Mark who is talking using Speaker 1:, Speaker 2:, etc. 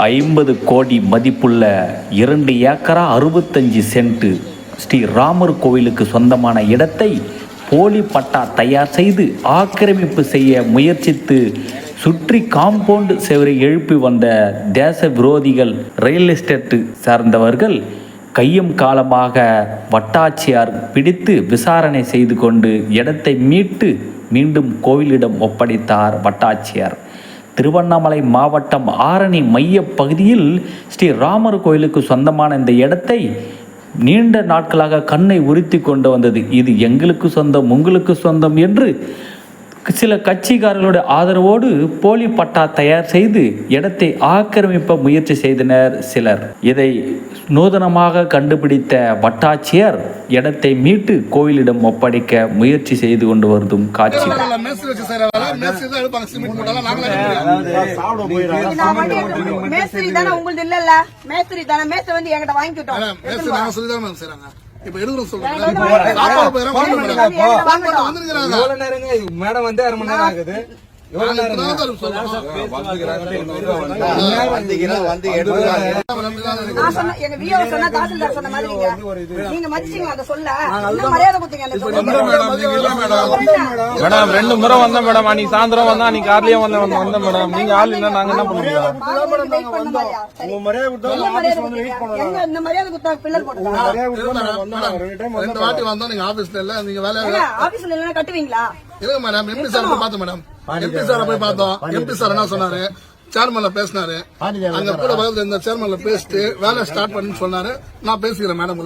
Speaker 1: ஐம்பது கோடி மதிப்புள்ள இரண்டு ஏக்கரா அறுபத்தஞ்சு சென்ட்டு ஸ்ரீ ராமர் கோவிலுக்கு சொந்தமான இடத்தை போலி பட்டா தயார் செய்து ஆக்கிரமிப்பு செய்ய முயற்சித்து சுற்றி காம்பவுண்ட் செவரை எழுப்பி வந்த தேச விரோதிகள் ரியல் எஸ்டேட்டு சார்ந்தவர்கள் கையும் காலமாக வட்டாட்சியார் பிடித்து விசாரணை செய்து கொண்டு இடத்தை மீட்டு மீண்டும் கோவிலிடம் ஒப்படைத்தார் வட்டாட்சியார். திருவண்ணாமலை மாவட்டம் ஆரணி மைய பகுதியில் ஸ்ரீ ராமர் கோயிலுக்கு சொந்தமான இந்த இடத்தை நீண்ட நாட்களாக கண்ணை உறுத்தி கொண்டு வந்தது. இது எங்களுக்கு சொந்தம் உங்களுக்கு சொந்தம் என்று சில கட்சிக்காரர்களுடைய ஆதரவோடு போலி பட்டா தயார் செய்து இடத்தை ஆக்கிரமிப்ப முயற்சி செய்தனர் சிலர். இதை நூதனமாக கண்டுபிடித்த வட்டாட்சியர் இடத்தை மீட்டு கோயிலிடம் ஒப்படைக்க முயற்சி செய்து கொண்டு வருதும் காட்சி.
Speaker 2: மேஸ்திரி தான்.
Speaker 3: நான் மட்டும் மேஸ்திரி தானே மேஸ்திரி வந்து என்கிட்ட வாங்கிக்கிட்டோம்.
Speaker 2: இப்ப எடுக்கிறோம் சொல்றேன். மேடம்
Speaker 4: வந்து அரை மணி நேரம் ஆகுது.
Speaker 2: நாங்க
Speaker 3: எங்க சொன்ன தாசில்தார் சொன்ன மாதிரி மதிச்சீங்க அதை சொல்ல. மரியாதை கொடுத்தீங்க
Speaker 5: மேடம் ரெண்டு முறை வந்தேன் மேடம். அன்னைக்கு சாயந்தரம் வந்தா அன்னைக்கு கார்லயே வந்தேன் வந்தேன் வந்தேன் மேடம். நீங்க ஆள் இல்ல நாங்க என்ன பண்ண முடியும்
Speaker 3: வெயிட் பண்ண மாதிரியா? சரி. என்ன மரியாதை கொடுத்தீங்க? எங்க இந்த மரியாதை கொடுத்தா பில்லர்
Speaker 2: ரெண்டு வாட்டி வந்தோம். நீங்க ஆபீஸ்ல இல்ல நீங்க வேலை
Speaker 3: ஆபீஸ்ல இல்லைன்னா கட்டுவீங்களா?
Speaker 2: இல்ல மேடம் எம்பி சார் பார்த்தோம் மேடம் எம்பி சார போய் பார்த்தோம். எம்பி சார் என்ன சொன்னாரு? சேர்மன்ல பேசினாரு. அங்க கூட பக்கத்துல இந்த சேர்மன்ல பேசிட்டு வேலை ஸ்டார்ட் பண்ணுன்னு சொன்னாரு. நான் பேசிக்கிறேன் மேடம்